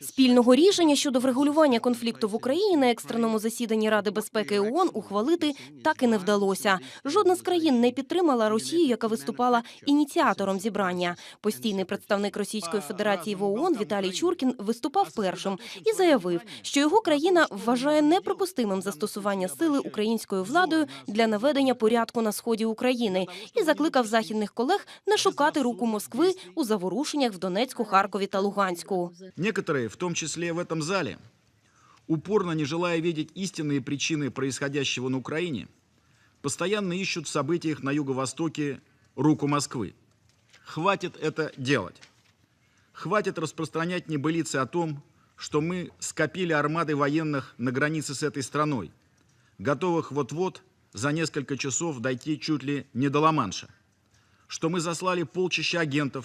Спільного рішення щодо врегулювання конфлікту в Україні на екстреному засіданні Ради безпеки ООН ухвалити так і не вдалося. Жодна з країн не підтримала Росію, яка виступала ініціатором зібрання. Постійний представник Російської Федерації в ООН Віталій Чуркін виступав першим і заявив, що його країна вважає неприпустимим застосування сили українською владою для наведення порядку на сході України і закликав західних колег не шукати руку Москви у заворушеннях в Донецьку, Харкові та Луганську. Некоторые, в том числе в этом зале, упорно не желая видеть истинные причины происходящего на Украине, постоянно ищут в событиях на Юго-Востоке руку Москвы. Хватит это делать. Хватит распространять небылицы о том, что мы скопили армады военных на границе с этой страной, готовых вот-вот за несколько часов дойти чуть ли не до Ла-Манша, что мы заслали полчища агентов,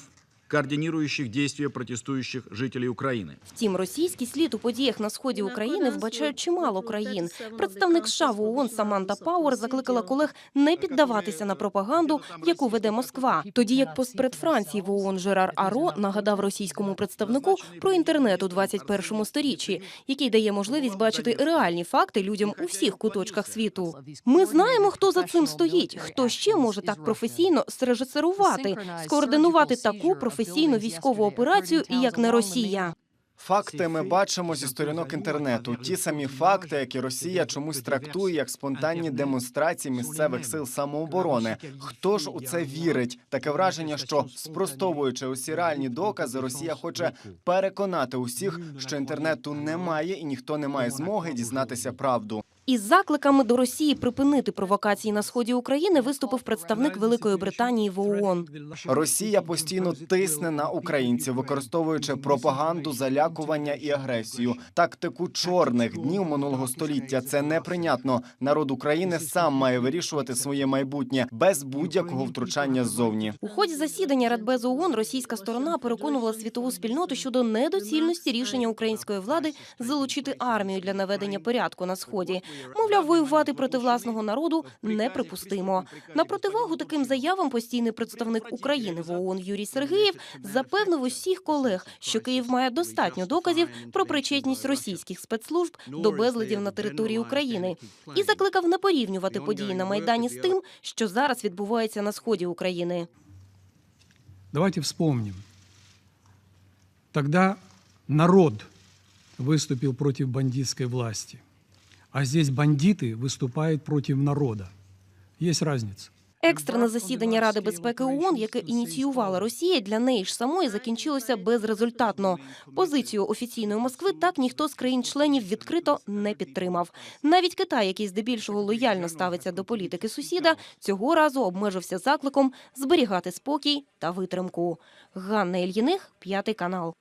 координирующих действия протестующих жителей Украины. Втім, російський слід у подіях на сході України вбачають чимало країн. Представник США в ООН Саманта Пауер закликала колег не піддаватися на пропаганду, яку веде Москва. Тоді як постпред Франції в ООН Жерар Аро нагадав російському представнику про інтернет у 21 сторіччі, який дає можливість бачити реальні факти людям у всіх куточках світу. Ми знаємо, хто за цим стоїть, хто ще може так професійно срежисерувати, скоординувати таку професійну військову операцію, і як не Росія. Факти ми бачимо зі сторінок інтернету. Ті самі факти, які Росія чомусь трактує як спонтанні демонстрації місцевих сил самооборони. Хто ж у це вірить? Таке враження, що спростовуючи усі реальні докази, Росія хоче переконати усіх, що інтернету немає і ніхто не має змоги дізнатися правду. Із закликами до Росії припинити провокації на сході України виступив представник Великої Британії в ООН. Росія постійно тисне на українців, використовуючи пропаганду, залякування і агресію. Тактику чорних днів минулого століття це неприйнятно. Народ України сам має вирішувати своє майбутнє без будь-якого втручання ззовні. У ході засідання Радбезу ООН російська сторона переконувала світову спільноту щодо недоцільності рішення української влади залучити армію для наведення порядку на сході. Мовляв, воювати проти власного народу неприпустимо. На противагу таким заявам постійний представник України в ООН Юрій Сергеєв запевнив усіх колег, що Київ має достатньо доказів про причетність російських спецслужб до безладів на території України і закликав не порівнювати події на майдані з тим, що зараз відбувається на сході України. Давайте вспомним. Тогда народ выступил против бандитской власти, а здесь бандиты выступают против народа. Есть разница. Екстрене засідання Ради безпеки ООН, яке ініціювала Росія, для неї ж самої закінчилося безрезультатно. Позицію офіційної Москви так ніхто з країн-членів відкрито не підтримав. Навіть Китай, який здебільшого лояльно ставиться до політики сусіда, цього разу обмежився закликом зберігати спокій та витримку. Ганна Ільїних, п'ятий канал.